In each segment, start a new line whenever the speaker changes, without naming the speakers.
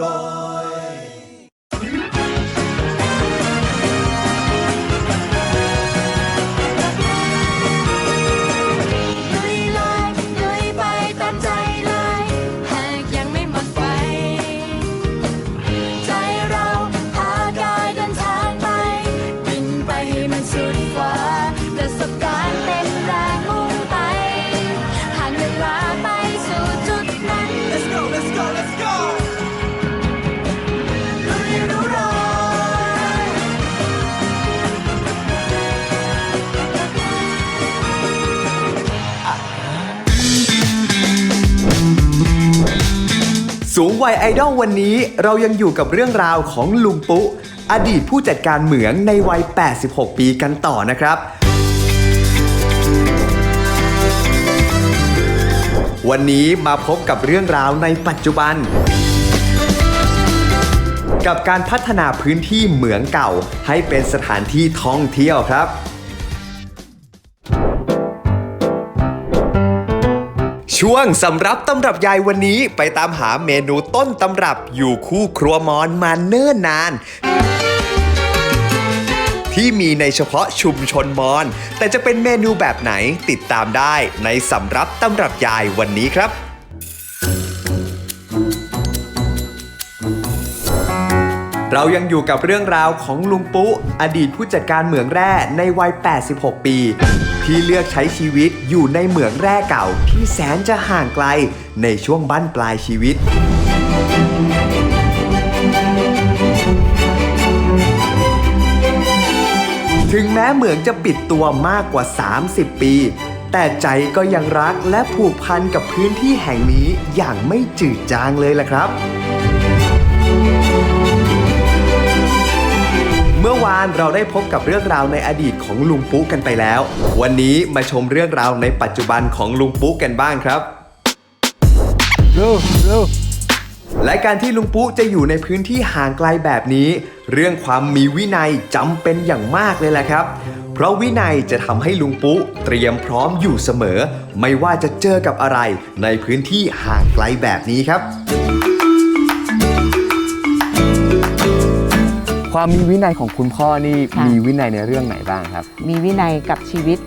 รอ
วัย
ไอดอลวันนี้เรายังอยู่กับเรื่องราวของลุงปุ๊อดีตผู้จัดการเหมืองในวัย 86 ปีกันต่อนะครับ วันนี้มาพบกับเรื่องราวในปัจจุบัน กับการพัฒนาพื้นที่เหมืองเก่าให้เป็นสถานที่ท่องเที่ยวครับ ช่วงสำรับตำรับยายวันนี้ไปตามหาเมนูต้นตำรับอยู่คู่ครัวมอนมาเนิ่นนาน ที่มีในเฉพาะชุมชนมอน แต่จะเป็นเมนูแบบไหนติดตามได้ในสำรับตำรับยายวันนี้ครับเรายังอยู่กับเรื่องราวของลุงปุ๊ อดีตผู้จัดการเหมืองแร่ในวัย 86 ปี ที่เลือกใช้ชีวิตอยู่ในเหมืองแร่เก่า ที่แสนจะห่างไกลในช่วงบั้นปลายชีวิต ถึงแม้เหมืองจะปิดตัวมากกว่า 30 ปี แต่ใจก็ยังรักและผูกพันกับพื้นที่แห่งนี้อย่างไม่จืดจางเลยล่ะครับ มื่อวานเราได้พบกับเรื่องราวในอดีตของลุงปุ๊กันไปแล้ว วันนี้มาชมเรื่องราวในปัจจุบันของลุงปุ๊กันบ้างครับและการที่ลุงปุ๊จะอยู่ในพื้นที่ห่างไกลแบบนี้ เรื่องความมีวินัยจำเป็นอย่างมากเลยแหละครับ เพราะวินัยจะทำให้ลุงปุ๊เตรียมพร้อมอยู่เสมอ ไม่ว่าจะเจอกับอะไรในพื้นที่ห่างไกลแบบนี้ครับ
ความมีวินัยของคุณพ่อนี่
ค่ะ
มีวินัยในเรื่องไหนบ้างครับ
มีวินัยกับชีวิต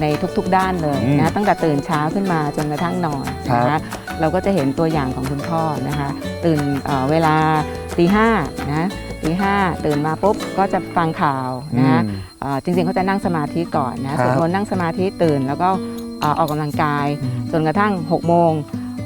ในทุกๆด้านเลย
อืม
นะตั้งแต่ตื่นเช้าขึ้นมาจนกระทั่งนอน
ครับ
นะคะเราก็จะเห็นตัวอย่างของคุณพ่อนะคะตื่นเอ่อเวลาตีห้านะตีห้าตื่นมาปุ๊บก็จะฟังข่าวนะคะ
อืม
เอ่อจริงๆเขาจะนั่งสมาธิก่อนนะครับสวดมนต์นั่งสมาธิตื่น แล้วก็เอ่อออกกำลังกายจนกระทั่ง6โมง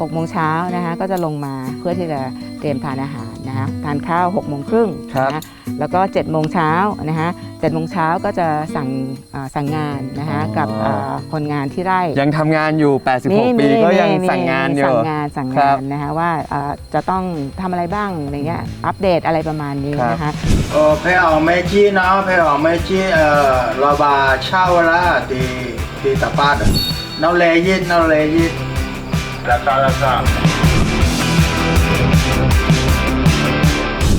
6โมงเช้านะคะก็จะลงมาเพื่อที่จะ เตรียมทานอาหารนะคะทานข้าว6โมงครึ่ง
ครับ
นะแล้วก็7โมงเช้านะคะ7โมงเช้าก็จะสั่งอ่าสั่งงานนะคะ
อ๋อ
กับอ่าคนงานที่ไร่
ยังทำงานอยู่ 86 ปีก็ยังสั่งงานอยู่
สั่งงานสั่ง
ครั
งา
บ
นนะคะว่าอ่าจะต้องทำอะไรบ้างอะไรเงี้ยอัปเดตอะไรประมาณนี้
ครับ
นะคะ
เออเพออกไม่จี้เนาะเพออกไม่จี้เออเราบาเช่าละตีตีตะปาดน้องเลยิดน้องเลยิดแล้วก็แล้วก็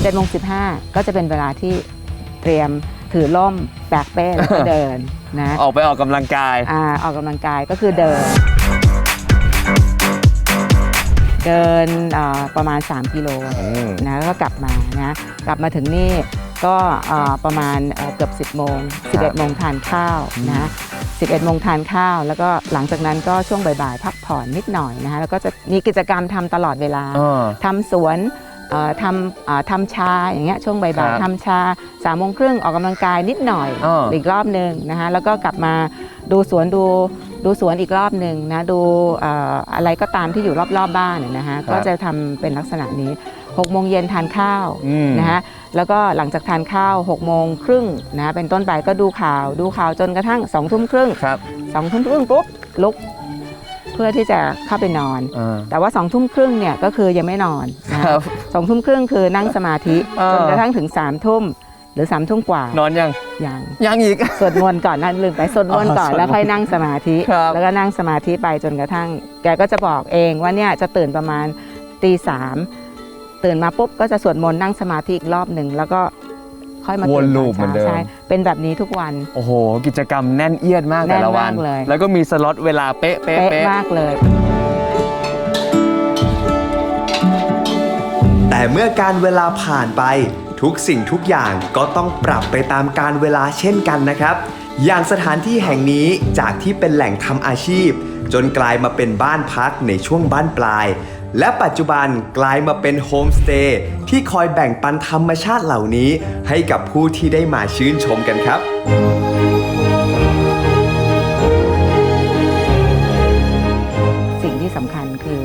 7โมง15ก็จะเป็นเวลาที่เตรียมถือล่มแบกเป้แล้วก็เดินนะ
ออกไปออกกำลังกาย
อ่าออกกำลังกายก็คือเดิน เดินอ่าประมาณ 3 กิโล
อืม
นะแล้วก็กลับมานะกลับมาถึงนี่ก็อ่าประมาณเอ่อเกือบ 10 โมง 11 โมงทานข้าวนะ11 โมงทานข้าว แล้วก็หลังจากนั้นก็ช่วงบ่ายๆ พักผ่อนนิดหน่อยนะคะแล้วก็จะมีกิจกรรมทำตลอดเวลา
อ่า
ทำสวนเอ่อ ทำอ่าทำชาอย่างเงี้ยช่วงบ่าย
ครับ
ๆทำชาสามโมงครึ่งออกกำลังกายนิดหน่อย
อ้ออี
อีกรอบหนึ่งนะคะแล้วก็กลับมาดูสวนดูดูสวนอีกรอบหนึ่งนะดูเอ่ออะไรก็ตามที่อยู่รอบๆบบ้านนะฮะก็จะทำเป็นลักษณะนี้6โมงเย็นทานข้าว
อืม
นะฮะแล้วก็หลังจากทานข้าว6โมงครึ่งนะเป็นต้นไปก็ดูข่าวดูข่าวจนกระทั่ง2ทุ่มครึ่ง
ครับ
สองทุ่มครึ่งปุ๊บลุก เพื่อที่จะเข้าไปนอน
อ่า
แต่ว่าสองทุ่มครึ่งเนี่ยก็คือยังไม่นอนนะครับสองทุ่มครึ่งคือนั่งสมาธิ
เออ
จนกระทั่งถึงสามทุ่มหรือสามทุ่มกว่าน
อนยัง
ยัง
ยังอีก
สวดมนต์ก่อนนั่นลืมไปสวดมนต์ก่อน
อ๋อ
แล้วค่อยนั่งสมาธิ
ครับ
แล้วก็นั่งสมาธิไปจนกระทั่ง แกก็จะบอกเองว่าเนี่ยจะตื่นประมาณตีสามตื่นมาปุ๊บก็จะสวดมนต์นั่งสมาธิอีกรอบหนึ่งแล้วก็ ค่อยมา
วน
ตื่นต
ลูป
อน
เหมือนเดิ
เช้ามใช่เป็นแบบนี้ทุกวัน
โอ้โห กิจกรรมแน่นเอียดมาก
แน่
แต่
น
ละวัน
มากเลย
แล้วก็มีสล็อตเวลาเป๊ะเป๊ะ
เป๊ะ
เป๊ะ
มากเลย
แต่แต่เมื่อการเวลาผ่านไปทุกสิ่งทุกอย่างก็ต้องปรับไปตามการเวลาเช่นกันนะครับ อย่างสถานที่แห่งนี้จากที่เป็นแหล่งทำอาชีพ จนกลายมาเป็นบ้านพักในช่วงบ้านปลาย และปัจจุบันกลายมาเป็นโฮมสเตย์ที่คอยแบ่งปันธรรมชาติเหล่านี้ ให้กับผู้ที่ได้มาชื่นชมกันครับ
สิ่งที่สำคัญคือ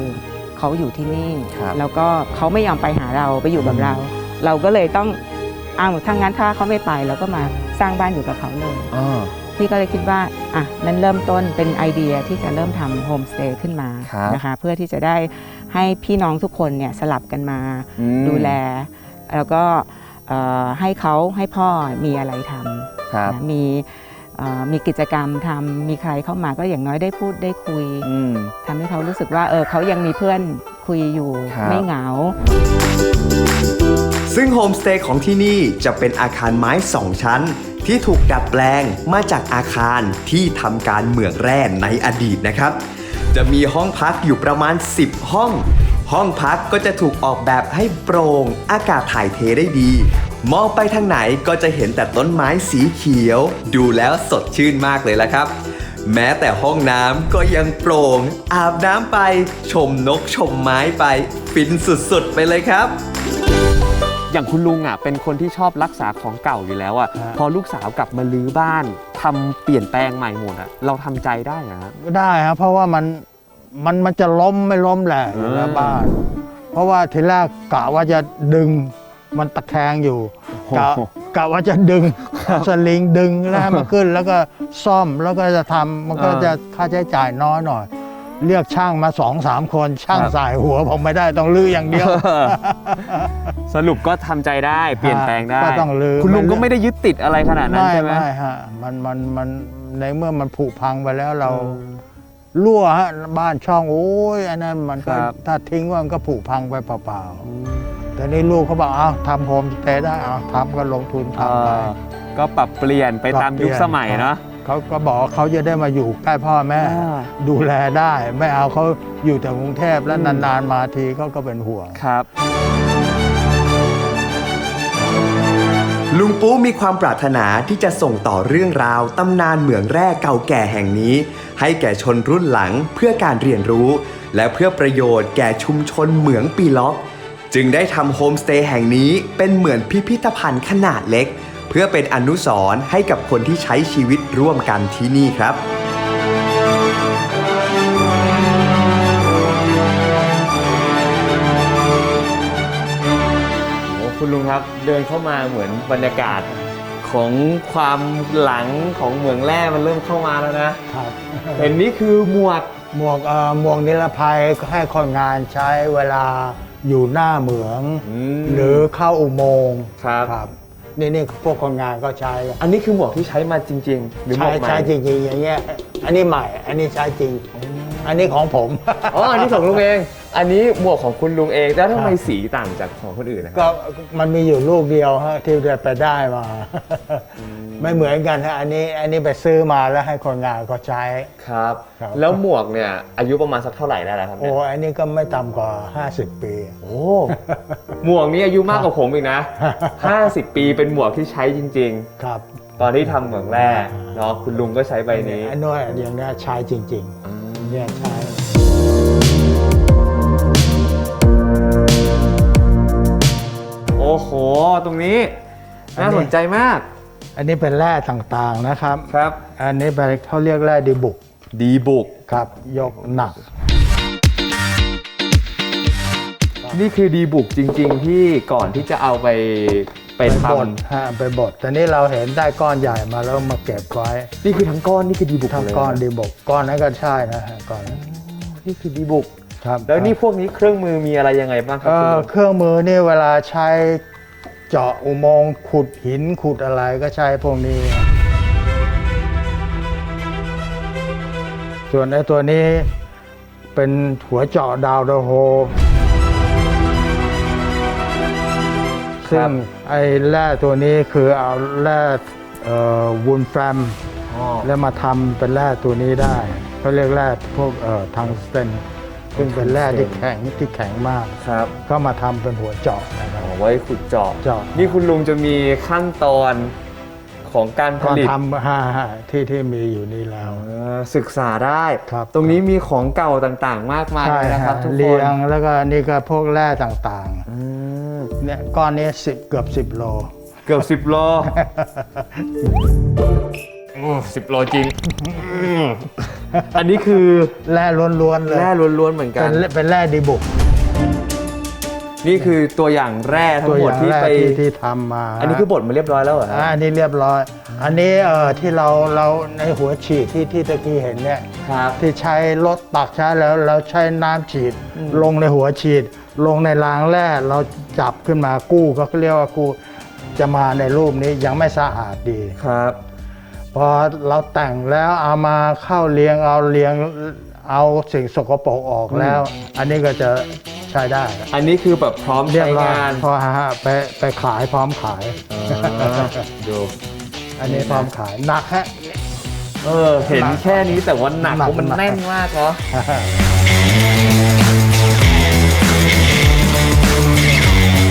เขาอยู่ที่นี่
ครับ
แล้วก็เขาไม่ยอมไปหาเราไปอยู่กับเรา เราก็เลยต้องอ้าวถ้างั้นถ้าเขาไม่ไปเราก็มาสร้างบ้านอยู่กับเขาเลย
อ๋อ
พี่ก็เลยคิดว่าอะนั้นเริ่มต้นเป็นไอเดียที่จะเริ่มทำโฮมสเตย์ขึ้นมา
ครับ
นะคะเพื่อที่จะได้ ให้พี่น้องทุกคนเนี่ยสลับกันมา
อืม
ดูแล แล้วก็เอ่อให้เขาให้พ่อมีอะไรท
ครับำ
นะมีเอ่อมีกิจกรรมทำมีใครเข้ามาก็อย่างน้อยได้พูดได้คุย
อืม
ทำให้เขารู้สึกว่าเออเขายังมีเพื่อนคุยอยู่
ครับ
ไม่เหงา
ซึ่งโฮมสเตย์ของที่นี่จะเป็นอาคารไม้2ชั้น ที่ถูกดัดแปลงมาจากอาคารที่ทำการเหมืองแร่ในอดีตนะครับ จะมีห้องพักอยู่ประมาณ 10 ห้อง ห้องพักก็จะถูกออกแบบให้โปร่งอากาศถ่ายเทได้ดี มองไปทางไหนก็จะเห็นแต่ต้นไม้สีเขียว ดูแล้วสดชื่นมากเลยละครับ แม้แต่ห้องน้ำก็ยังโปร่ง อาบน้ำไป ชมนกชมไม้ไป ฟินสุดๆ ไปเลยครับ
อย่างคุณลุงอะเป็นคนที่ชอบรักษาของเก่าอยู่แล้วอะ
ฮะ
พอลูกสาวกลับมาลื้อบ้านทำเปลี่ยนแปลงใหม่หมดอะเราทำใจได้เหรอฮะ
ก็ได้ครับเพราะว่ามัน มันมันจะล้มไม่ล้มแหละอยู่แล้ว
อ่า
บ้าน เพราะว่าทีแรกกะว่าจะดึงมันตะแคงอยู่กะ
โอ้โห
กะว่าจะดึงสลิงดึงแล้วให้มันขึ้น แล้วก็ซ่อมแล้วก็จะทำมันก็
อ่า
จะค่าใช้จ่ายน้อยหน่อย เรียกช่างมาสองสามคนช่าง
ครับ
สายหัวผมไม่ได้ต้องลื้ออย่างเดียว
สรุปก็ทำใจได้เปลี่ยนแปลงได้
ก็ต้องลื้อ
คุณลุงก็
มัน
ไม่ได้ยึดติดอะไรขนาดนั้น
ไม่
ใช่ไหม
ไม่ฮะมันมันมันในเมื่อมันผุพังไปแล้วเรา รั่วฮะบ้านช่องโอ้ยอันนั้นมันก็
ครับ
ถ้าทิ้งไว้มันก็ผุพังไปเปล่าๆแต่นี่ลูกเขาบอกเอาทำโฮมสเตย์ได้เอาทำก็ลงทุน
เอ
ทำไป
อก็ปรับเปลี่ยนไปตามยุคสมัยเนาะ
เขาก็บอกว่าเขาจะได้มาอยู่ใกล้พ่อแม่
อ่า
ดูแลได้ ไม่เอาเขาอยู่แต่กรุงเทพแล้วนานๆมาทีเขาก็เป็นห่วง
ครับ
ลุงปูมีความปรารถนาที่จะส่งต่อเรื่องราวตำนานเหมืองแร่เก่าแก่แห่งนี้ ให้แก่ชนรุ่นหลังเพื่อการเรียนรู้ และเพื่อประโยชน์แก่ชุมชนเหมืองปีล็อก จึงได้ทำโฮมสเตย์แห่งนี้เป็นเหมือนพิพิธภัณฑ์ขนาดเล็ก เพื่อเป็นอนุสรณ์ให้กับคนที่ใช้ชีวิตร่วมกันที่นี่ครับ
คุณลุงครับ เดินเข้ามาเหมือนบรรยากาศของความหลังของเหมืองแร่มันเริ่มเข้ามาแล้วนะ
ครับ
เห็นนี่คือหมวก
หมวกเอ่อหมวกนิรภัยก็ให้คนงานใช้เวลาอยู่หน้าเหมือง
อืม
หรือเข้าอุโมงค์
ครับ
นี่นี่พวกคนงานก็ใช้กัน
อันนี้คือหมวกที่ใช้มาจริง ๆ หรือหม
ใช้
วกใหม่
ใช้จริงๆอย่างเงี้ยอันนี้ใหม่ อันนี้ใช้จริงอั นนี้ของผม
อ๋ออันนี้ของลุงเอง อันนี้หมวกของคุณลุงเอง แล้วทำไม
ครับ
สีต่างจากของคนอื่นนะค
ก็
รับ
มันมีอยู่ลูกเดียวฮะที่ได้ไปได้มา ไม่เหมือนกันฮะอันนี้อันนี้ไปซื้อมาแล้วให้คนงานก็ใช้
ครับ
ครับ
แล้วหมวกเนี่ยอายุประมาณสักเท่าไหร่ได้แล้วครับ
โอ้
เนี่ย
อันนี้ก็ไม่ต่ำกว่า 50 ปี
โอ้หมวกนี้อายุมากกว่าผมอีกนะ 50 ปีเป็นหมวกที่ใช้จริง
ครับ
ๆ ตอนที่ทำเหมืองแร่เนาะคุณลุงก็ใช้ใบนี้
อันนู้นอย่างเนี้ยใช้จริงๆ เนี่ยใช้
โอ้โห ตรงนี้
อันนี้
น่าสนใจมาก
อันนี้เป็นแร่ต่างๆนะครับ
ครับ
อันนี้เป็นเขาเรียกแร่ดีบุก
ดีบุก
ครับ ยกหนัก
นี่คือดีบุกจริง ๆ ที่ก่อนที่จะเอาไป ไป
ไป
ท
บดฮะไปบดแต่นี่เราเห็นได้ก้อนใหญ่มาแล้วมาเก็บไว้ำ
นี่คือทั้งก้อนนี่คือดีบุก
ทั้ง
เลย
ก้อนดีบุกก้อนนั้นก็ใช่นะฮะก้อนนั้น
นี่คือดีบุก
ครับ
แล้วนี่พวกนี้เครื่องมือมีอะไรยังไงบ้างครั
เอ่
คุณ
อ
ลุง
เครื่องมือนี่เวลาใช้เจาะอุโมงค์ขุดหินขุดอะไรก็ใช้พวกนี้ ส่วนไอ้ตัวนี้เป็นหัวเจาะดาวเดอะโฮ ซึ่งไอ้แร่ตัวนี้คือเอาแร่วูนแฟม
อ๋อ
แล้วมาทำเป็นแร่ตัวนี้ได้เขาเรียกแร่พวกเอ่อทางสเตนซึ่งเป็นแร่ที่แข็งที่แข็งมาก
ครับ
ก็มาทำเป็นหัวเจาะนะครับ
เอาไว้ขุดเจาะ
เจาะ
นี่คุณลุงจะมีขั้นตอนของการผ
ก็
ลิต
ทำฮ่าฮ่าที่ที่มีอยู่นี่แล้ว
อ่าศึกษาได้
ครับ
ตรงนี้มีของเก่าต่างๆ มากมาย
ใช่
เลยนะครับ
ฮะ
ทุกคน
เรียงแล้วก็นี่ก็พวกแร่ต่าง
อืม
ๆ เนี่ยก้อนนี้สิบเกือบสิบโล
เกือบสิบโลโอ้สิบโลจริงอืมอันนี้คือ
แร่ล้วนๆเลย
แร่ล้วนๆเหมือนกั
เป็นนเป็นแร่ดีบุก
นี่คือตัวอย่างแร่ทั้
ตั
ง
ว
หม
อ
ด
ย่าง
ที่
แรก
ไป
ที่ที่ทำมา
อันนี้คือบดมาเรียบร้อยแล้วเหรอฮะ
อ่าอันนี้เรียบร้อย อันนี้เอ่อที่เราเราในหัวฉีดที่ที่ตะกี้เห็นเนี่ย
ครับ
ที่ใช้รถตักใช้แล้วแล้วใช้น้ำฉีดลงในหัวฉีด ลงในรางแร่เราจับขึ้นมากู้ก็เรียกว่ากู้จะมาในรูปนี้ยังไม่สะอาดดี
ครับ
พอเราแต่งแล้วเอามาเข้าเรียงเอาเรียงเอาสิ่งสกปรกออกแล้ว อันนี้ก็จะใช้ได้
อันนี้คือแบบพร้อม
เรีย
ใช้
บร้อย
งาน
พอฮะไปไปขายพร้อมขาย
อ่าดู
อันนี้พร้อมขายหนักฮะ
เออเห็นแค่นี้แต่ว่าหนัก
หนัก
เพราะมัน
หนัก
แน่นมากเนาะ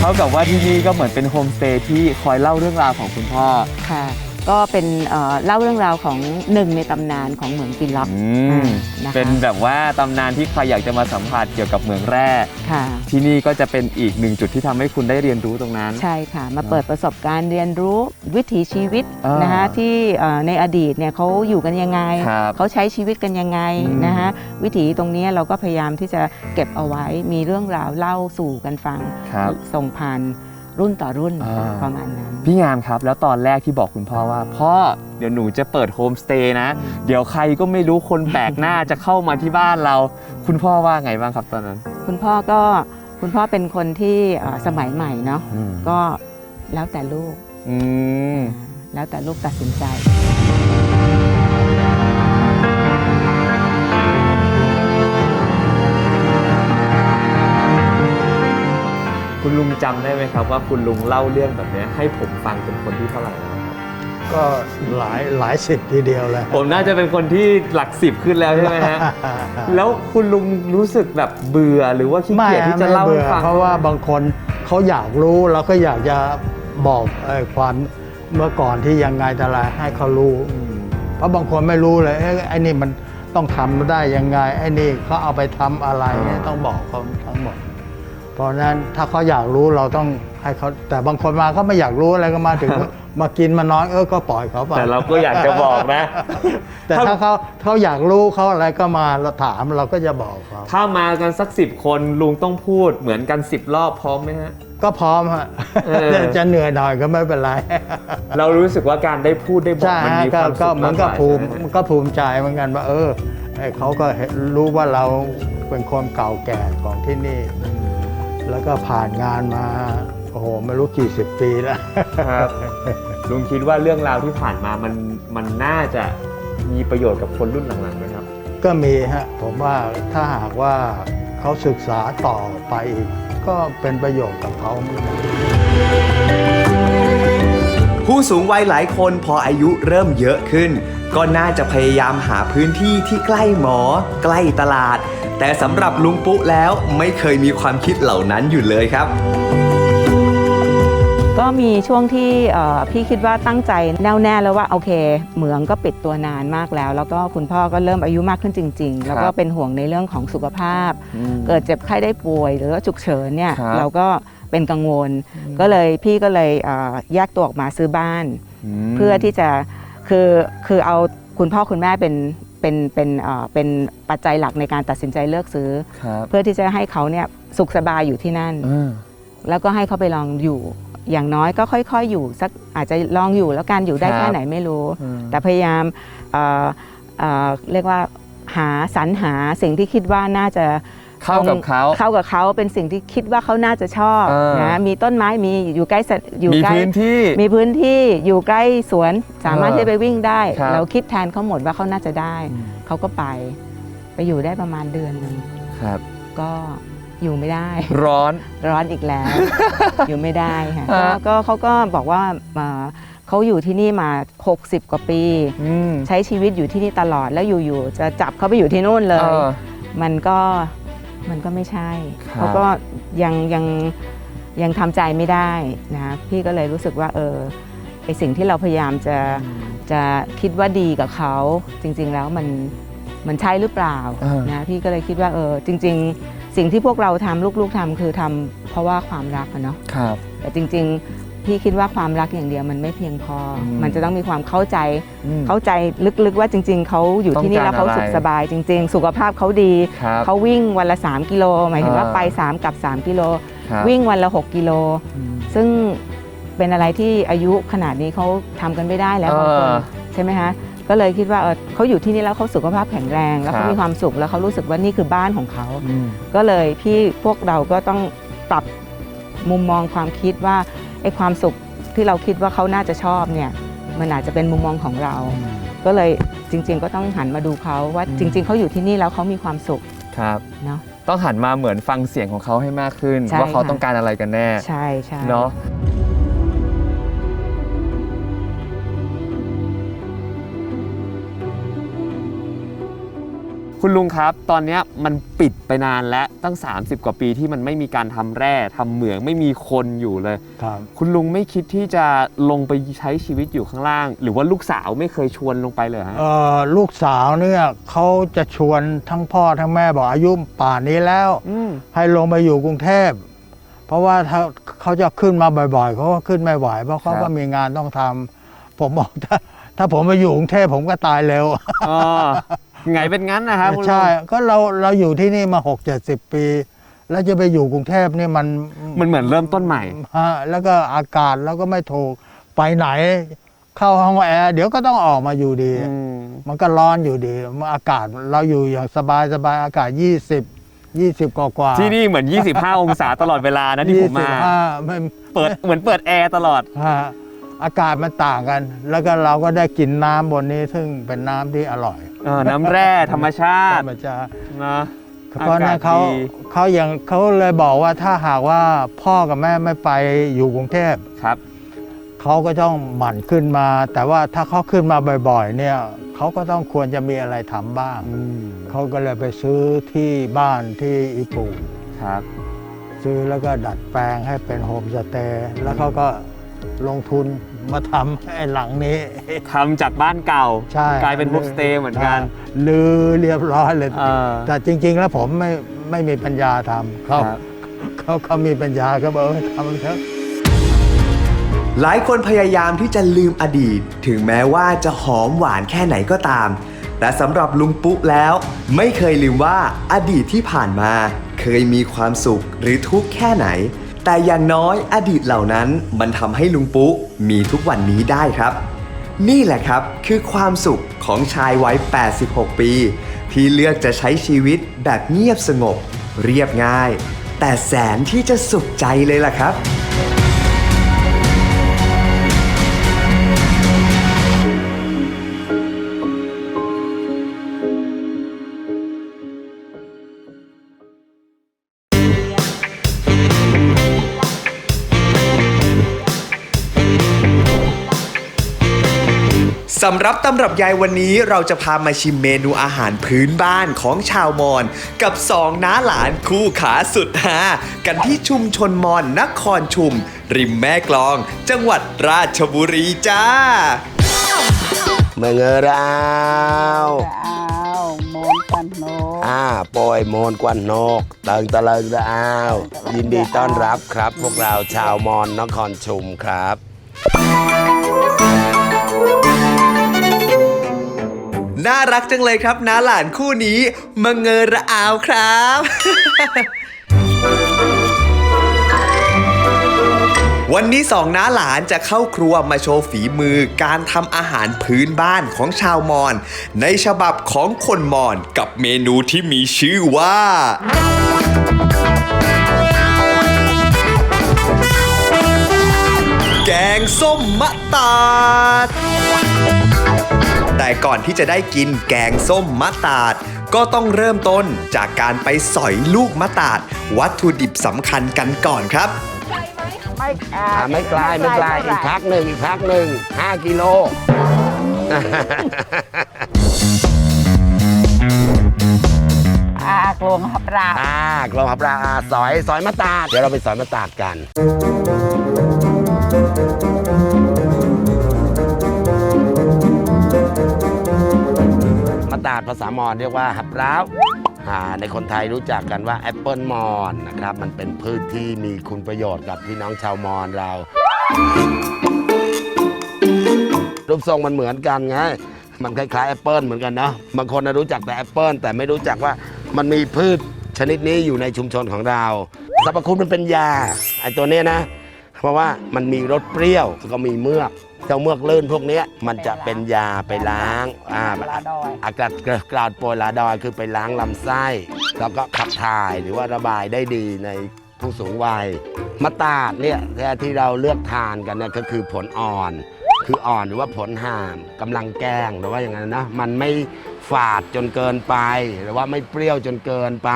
ท่ากับว่าที่นี่ก็เหมือนเป็นโฮมสเตย์ที่คอยเล่าเรื่องราวของคุณพ่อ
ค่ะ ก็เป็นเอ่อเล่าเรื่องราวของหนึ่งในตำนานของเหมืองปิล็อก
อืม
นะคะ
เป็นแบบว่าตำนานที่ใครอยากจะมาสัมผัสเกี่ยวกับเมืองแร่
ค่ะ
ที่นี่ก็จะเป็นอีกหนึ่งจุดที่ทำให้คุณได้เรียนรู้ตรงนั้น
ใช่ค่ะ มาเปิดประสบการณ์เรียนรู้วิถีชีวิต
อ่าน
นะคะที่เอ่อในอดีตเนี่ยเขาอยู่กันยังไง
ครับ
เขาใช้ชีวิตกันยังไง
อืม
นะคะวิถีตรงนี้เราก็พยายามที่จะเก็บเอาไว้มีเรื่องราวเล่าสู่กันฟัง
ครับ
ส่งผ่าน รุ่นต่อรุ่น
อ่า
ประมาณนั้น
พี่งามครับ แล้วตอนแรกที่บอกคุณพ่อว่า พ่อเดี๋ยวหนูจะเปิดโฮมสเตย์นะ เดี๋ยวใครก็ไม่รู้คนแปลกหน้าจะเข้ามาที่บ้านเรา คุณพ่อว่าไงบ้างครับตอนนั้น
คุณพ่อก็คุณพ่อเป็นคนที่เอ่อสมัยใหม่เนาะ
อืม
ก็แล้วแต่ลูก
อืม
แล้วแต่ลูกตัดสินใจ
คุณลุงจำได้ไหมครับว่าคุณลุงเล่าเรื่องแบบนี้ให้ผมฟังเป็นคนที่เท่าไหร่แล้วครับ
ก็หลายหลายสิบทีเดียวเลย
ผมน่าจะเป็นคนที่หลักสิบขึ้นแล้วใช่ไหมฮะ แล้วคุณลุงรู้สึกแบบเบื่อหรือว่าขี้
ไม่
เกียจที่
ฮะ
จะ
ไม่
เล่าให้
เบื่อ
ฟัง
เพราะว่าบางคนเขาอยากรู้เราก็อยากจะบอกเอ่อความเมื่อก่อนที่ยังไงแต่ไรให้เขารู้
อืม
เพราะบางคนไม่รู้เลยเอ้ยไอ้นี่มันต้องทำได้ยังไงไอ้นี่เขาเอาไปทำอะไรเนี่ยต้องบอกเขาทั้งหมด เพราะฉะนั้นถ้าเขาอยากรู้เราต้องให้เขาแต่บางคนมาก็ไม่อยากรู้อะไรก็มาถึง มากินมานอนเออก็ปล่อยเขาไป
แต่เราก็อยากจะบอกนะ
แต่ถ้าเขาเขาอยากรู้เขาอะไรก็มาเราถามเราก็จะบอกเขา
ถ้ามากันสักสิบคนลุงต้องพูดเหมือนกันสิบรอบพร้อมไหมฮะ
ก็พร้อมฮะ
เออ
จะจะเหนื่อยหน่อยก็ไม่เป็นไร
เรารู้สึกว่าการได้พูดได้บอก
ใช่
มัน
ฮะ
มีค
ก็
วาม
ก็
สุข
เหมือนกับา
กก
ภูมิ
ใช่ไห
มันก็ภูมิใจเหมือนกันว่า เออไอ้เขาก็เห็นรู้ว่าเราเป็นคนเก่าแก่ของที่นี่ แล้วก็ผ่านงานมา โอ้โห ไม่รู้กี่สิบปีแล้ว
ครับลุงคิดว่าเรื่องราวที่ผ่านมามันมันน่าจะมีประโยชน์กับคนรุ่นหลังๆไหมครับ
ก็มีฮะผมว่าถ้าหากว่าเขาศึกษาต่อไปอีกก็เป็นประโยชน์กับเขาเหมือนกัน
ผู้สูงวัยหลายคนพออายุเริ่มเยอะขึ้น ก็น่าจะพยายามหาพื้นที่ที่ใกล้หมอ ใกล้ตลาด แต่สำหรับลุงปุ๊แล้วไม่เคยมีความคิดเหล่านั้นอยู่เลยครับ
ก็มีช่วงที่เอ่อพี่คิดว่าตั้งใจแน่วแน่แล้วว่าโอเค เหมืองก็ปิดตัวนานมากแล้ว แล้วก็คุณพ่อก็เริ่มอายุมากขึ้นจริง ๆ แล้วก็เป็นห่วงในเรื่องของสุขภาพ เกิดเจ็บไข้ได้ป่วย หรือว่าฉุกเฉินเนี่ย
ครับ
เราก็เป็นกังวล ก็เลยพี่ก็เลยเอ่อแยกตัวออกมาซื้อบ้าน
ม
เพื่อที่จะคือคือเอาคุณพ่อคุณแม่เป็น เป็นเป็นเอ่อเป็นปัจจัยหลักในการตัดสินใจเลือกซื้อ
ครับ
เพื่อที่จะให้เขาเนี่ยสุขสบายอยู่ที่นั่น
อ่า
แล้วก็ให้เขาไปลองอยู่ อย่างน้อยก็ค่อยๆอยู่สักอาจจะลองอยู่แล้วการอยู่ได้
ครับ
แค่ไหนไม่รู้
อืม
แต่พยายามเอ่อเอ่อเรียกว่าหาสรรหาสิ่งที่คิดว่าน่าจะ
เข้ากับเขา
เข้ากับเขาเป็นสิ่งที่คิดว่าเขาน่าจะชอบ
เออ
นะมีต้นไม้มีอยู่ใกล้สถอยู่
มี
ใกล้
พื้นที่
มีพื้นที่อยู่ใกล้สวนสามารถ
เออ
ที่จะไปวิ่งได้
ครับ
เราคิดแทนเขาหมดว่าเขาน่าจะได้
อืม
เขาก็ไป ไปอยู่ได้ประมาณเดือนหนึ่ง
ครับ
ก็อยู่ไม่ได้
ร้อน
ร้อนอีกแล้ว อยู่ไม่ได้ค่ะ
ฮะ
ก็ก็เขาก็บอกว่าเอ่อเขาอยู่ที่นี่มา 60 กว่าปี
อืม
ใช้ชีวิตอยู่ที่นี่ตลอดแล้วอยู่ๆจะจับเขาไปอยู่ที่นู่นเลย
ออ
มันก็ มันก็ไม่ใช่
ครับ
เขาก็ยังยังยังทำใจไม่ได้นะพี่ก็เลยรู้สึกว่าเออไอสิ่งที่เราพยายามจะจะคิดว่าดีกับเขาจริง ๆ แล้วมันมันใช่หรือเปล่า
เออ
นะพี่ก็เลยคิดว่าเออจริง ๆ สิ่งที่พวกเราทำลูกๆทำคือทำเพราะว่าความรักอะเนาะ
ครับ
แต่จริงๆ พี่คิดว่าความรักอย่างเดียวมันไม่เพียงพออ
ม
มันจะต้องมีความเข้าใจ
อืม
เข้าใจลึกๆว่าจริง ๆเขาอยู่ที่นี่
ต้องการ
แล้วเขาสุข
อะไร
สบายจริง ๆ สุขภาพเขาดี
ครับ
เขาวิ่งวันละ 3 กิโล หมายถึงว่า
อ่า
ไป 3 กับ 3 กิโล
ครับ
วิ่งวันละ 6 กิโล
อืม
ซึ่งเป็นอะไรที่อายุขนาดนี้เขาทำกันไม่ได้แล้ว
เออ
บางคนใช่ไหมคะก็เลยคิดว่าเออเขาอยู่ที่นี่แล้วเขาสุขภาพแข็งแรง แล้ว
ครั
เขา
บ
มีความสุขแล้วเขารู้สึกว่านี่คือบ้านของเขา
อืม
ก็เลยพี่พวกเราก็ต้องปรับมุมมองความคิดว่า ไอ้ความสุขที่เราคิดว่าเขาน่าจะชอบเนี่ยมันอาจจะเป็นมุมมองของเรา ก็เลยจริง ๆ ก็ต้องหันมาดูเขาว่า
อืม
จริง ๆเขาอยู่ที่นี่แล้วเขามีความสุข
ครับ
เนาะ
ต้องหันมาเหมือนฟังเสียงของเขาให้มากขึ้น
ใช่
ว่าเขา
ค่ะ
ต้องการอะไรกันแน่
ใช่ใช่
เนาะ คุณลุงครับ ตอนเนี้ยมันปิดไปนานแล้วตั้ง 30 กว่าปีที่มันไม่มีการทำแร่ทำเหมืองไม่มีคนอยู่เลย
ครับ
คุณลุงไม่คิดที่จะลงไปใช้ชีวิตอยู่ข้างล่าง หรือว่าลูกสาวไม่เคยชวนลงไปเลยฮะ
เอ่อลูกสาวเนี่ยเขาจะชวนทั้งพ่อทั้งแม่บอกอายุป่านนี้แล้ว
อืม
ให้ลงไปอยู่กรุงเทพเพราะว่าถ้าเขาจะขึ้นมาบ่อยๆเขาก็ขึ้นไม่ไหวเพราะเขา
ครับ
ก็มีงานต้องทำผมบอกถ้าถ้าผมไปอยู่กรุงเทพผมก็ตายเร็ว
อ๋อ ไงเป็นงั้นนะครับคุณลุง
ใช่ก็เราเราอยู่ที่นี่มา6 7 0ปี แล้วจะไปอยู่กรุงเทพเนี่ยมัน
มันเหมือนเริ่มต้นใหม่
ฮะแล้วก็อากาศเราก็ไม่ถูกไปไหน เข้าห้องแอร์เดี๋ยวก็ต้องออกมาอยู่ดี
อืม
มันก็ร้อนอยู่ดีมันอากาศเราอยู่อย่างสบายสบายอากาศ 20 20กว่ากว่า
ที่นี่เหมือน 25 องศาตลอดเวลานะที่ผมมา
25ไม่
เปิดเหมือนเปิดแอร์ตลอด
ฮะ อากาศมันต่างกัน แล้วก็เราก็ได้กินน้ำบนนี้ซึ่งเป็นน้ำที่อร่อย
เออน้ำแร่ธรรมชา
ธร
ติ
รมชาติ
นะ
เพราะฉะนั้นเขา
อากาศดี
เขาอย่างเขาเลยบอกว่าถ้าหากว่าพ่อกับแม่ไม่ไปอยู่กรุงเทพ
ครับ
เขาก็ต้องหมั่นขึ้นมา แต่ว่าถ้าเขาขึ้นมาบ่อยๆ เนี่ยเขาก็ต้องควรจะมีอะไรทำบ้าง
อืม
เขาก็เลยไปซื้อที่บ้านที่อีปู
ครับ
ซื้อแล้วก็ดัดแปลงให้เป็นโฮมสเตย์แล้วเขาก็ ลงทุนมาทำไอ้หลังนี้
ทำจากบ้านเก่า
ใช่
กลายเป็นโฮมสเตย์เหมือนกัน
ลือเรียบร้อยเลย
เออ
แต่จริง ๆ แล้วผมไม่ไม่มีปัญญาทำเขา
ครับ
เขาเขามีปัญญาก็บอกเออทำเถอะ
หลายคนพยายามที่จะลืมอดีต ถึงแม้ว่าจะหอมหวานแค่ไหนก็ตาม แต่สำหรับลุงปุ๊แล้ว ไม่เคยลืมว่าอดีตที่ผ่านมา เคยมีความสุขหรือทุกข์แค่ไหน แต่อย่างน้อยอดีตเหล่านั้นมันทำให้ลุงปุ๊มีทุกวันนี้ได้ครับ นี่แหละครับคือความสุขของชายวัย 86 ปี ที่เลือกจะใช้ชีวิตแบบเงียบสงบ เรียบง่าย แต่แสนที่จะสุขใจเลยล่ะครับำหรับตำรับยายวันนี้เราจะพามาชิมเมนูอาหารพื้นบ้านของชาวมอญกับสองน้าหลานคู่ขาสุดฮากันที่ชุมชนมอนนครชุม ริมแม่กลอง จังหวัดราชบุรีจ้า
Mừng ơ rau
อ้าวโมนกันโน
อ่าปอยโมนกวนนกเติงตะเลิงดาว ยินดีต้อนรับครับ พวกเราชาวมอนนครชุมครับ
น่ารักจังเลยครับน้าหลานคู่นี้มาเงอระอาวครับวันนี้สองน้าหลานจะเข้าครัวมาโชว์ฝีมือการทำอาหารพื้นบ้านของชาวมอญในฉบับของคนมอญกับเมนูที่มีชื่อว่า แกงส้มมะตาด แต่ก่อนที่จะได้กินแกงส้มมะตาด ก็ต้องเริ่มต้นจากการไปสอยลูกมะตาด วัตถุดิบสำคัญกันก่อนครับ
ไม่อ่า
อ่าไม่ไกลไม่ไกลอีกพักหนึ่งอีกพักหนึ่ง5กิโล
อ่าากลวงหับราก
อ่ากลองหับราอาสอยสอยมะตาดเดี๋ยวเราไปสอยมะตาดกัน ตาดภาษามอญเรียกว่าหับร้าวอ่าในคนไทยรู้จักกันว่าแอปเปิลมอญนะครับ มันเป็นพืชที่มีคุณประโยชน์กับพี่น้องชาวมอญเรา รูปทรงมันเหมือนกันไง มันคล้ายๆแอปเปิลเหมือนกันเนาะ บางคนน่ะรู้จักแต่แอปเปิลแต่ไม่รู้จักว่ามันมีพืชชนิดนี้อยู่ในชุมชนของเราสรรพคุณมันเป็นยาไอตัวเนี้ยนะ เพราะว่ามันมีรสเปรี้ยวแล้วก็มีเมือก เจ้าเมือกลื่นพวกเนี้ยมันจะเป็นยาไปล้างอ่า
ปลาดอย
อากาศกราวดโปรยลาดอยคือไปล้างลำไส้ แล้วก็ขับถ่ายหรือว่าระบายได้ดีในผู้สูงวัยมะตาดเนี่ยที่เราเลือกทานกันเนี่ยก็คือผลอ่อน คืออ่อนหรือว่าผลห่ามกำลังแกงหรือว่าอย่างนั้นนะมันไม่ฝาดจนเกินไป หรือว่าไม่เปรี้ยวจนเกินไป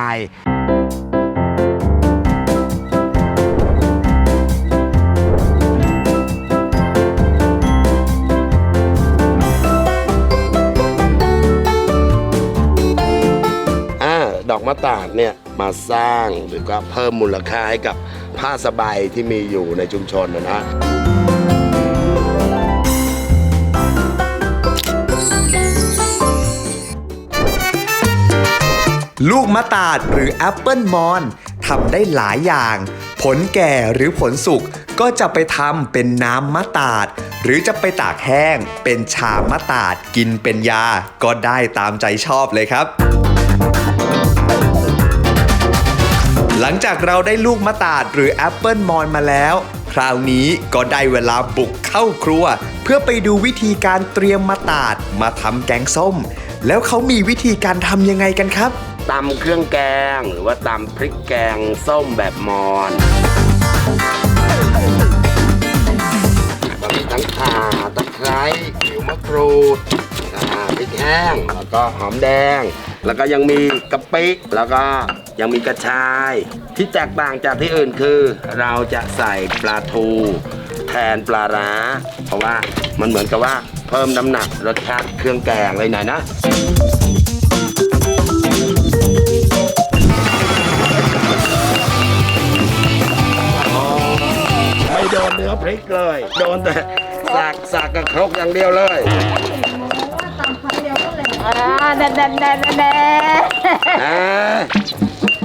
ดอกมะตาดเนี่ยมาสร้างหรือก็เพิ่มมูลค่าให้กับผ้าสบายที่มีอยู่ในชุมชนนะนะ
ลูกมะตาดหรือแอปเปิลมอนทำได้หลายอย่าง ผลแก่หรือผลสุกก็จะไปทำเป็นน้ำมะตาด หรือจะไปตากแห้งเป็นชามะตาดกินเป็นยาก็ได้ตามใจชอบเลยครับ หลังจากเราได้ลูกมะตาดหรือแอปเปิลมอนมาแล้ว คราวนี้ก็ได้เวลาบุกเข้าครัว เพื่อไปดูวิธีการเตรียมมะตาดมาทำแกงส้ม แล้วเขามีวิธีการทำยังไงกันครับ
ตำเครื่องแกงหรือว่าตำพริกแกงส้มแบบมอญก็มีทั้งข่าตะไคร้ผิวมะกรูดพริกแห้งแล้วก็หอมแดง แล้วก็ยังมีกะปิแล้วก็ ยังมีกระชาย ที่แตกต่างจากที่อื่นคือ เราจะใส่ปลาทู แทนปลาร้า เพราะว่ามันเหมือนกับว่าเพิ่มน้ำหนักรสชาติเครื่องแกงเลยหน่อยนะไม่โดนเนื้อพริกเลย โดนแต่สากสากกับครกอย่างเดียวเลย
อ่าแดนแดนแดนแดน
อ่า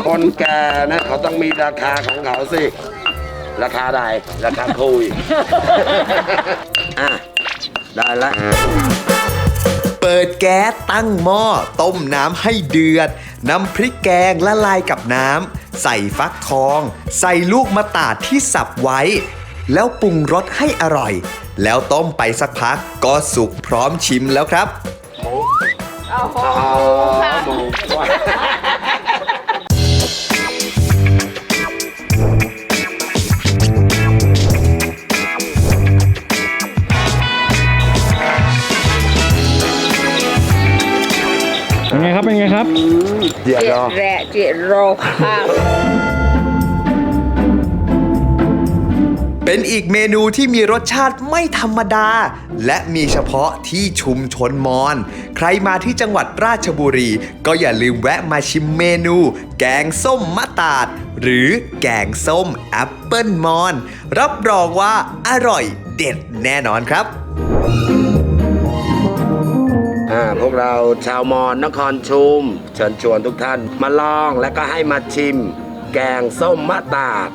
คนแก่นะเขาต้องมีราคาของเขาสิ ราคาใดราคาคุย อะ ได้ละ
เปิดแก๊สตั้งหม้อต้มน้ำให้เดือดนำพริกแกงละลายกับน้ำใส่ฟักทอง ใส่ลูกมะตาดที่สับไว้ แล้วปรุงรสให้อร่อย แล้วต้มไปสักพักก็สุกพร้อมชิมแล้วครับ
โอ้โห
อ๋อหมู
เป็นไงครับ เป็นไงครับ
เดี๋ย
เจีย
รอ
แระเจียโรข้าว
เป็นอีกเมนูที่มีรสชาติไม่ธรรมดา และมีเฉพาะที่ชุมชนมอญใครมาที่จังหวัดราชบุรี ก็อย่าลืมแวะมาชิมเมนู แกงส้มมะตาด หรือแกงส้มแอปเปิลมอน รับรองว่าอร่อยเด็ดแน่นอนครับ
อ่าพวกเราชาวมอญนครชุม เชิญชวนทุกท่านมาลองและก็ให้มาชิม แกงส้มมะตาด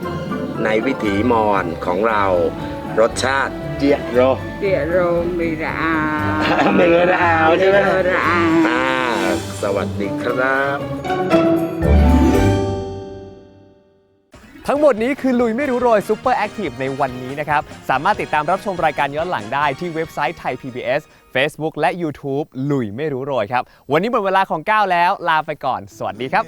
ในวิถีมอญของเรา รสชาติเจี๊ยะโร
เจียโรมีระอา
มีระอาใช่ไหม
มีระอา
อ่าสวัสดีครับ
ทั้งหมดนี้คือลุยไม่รู้โรยซูเปอร์แอคทีฟในวันนี้นะครับ สามารถติดตามรับชมรายการย้อนหลังได้ที่เว็บไซต์ไทย PBS Facebook และ YouTube ลุยไม่รู้โรยครับ วันนี้หมดเวลาของก้าวแล้ว ลาไปก่อน สวัสดีครับ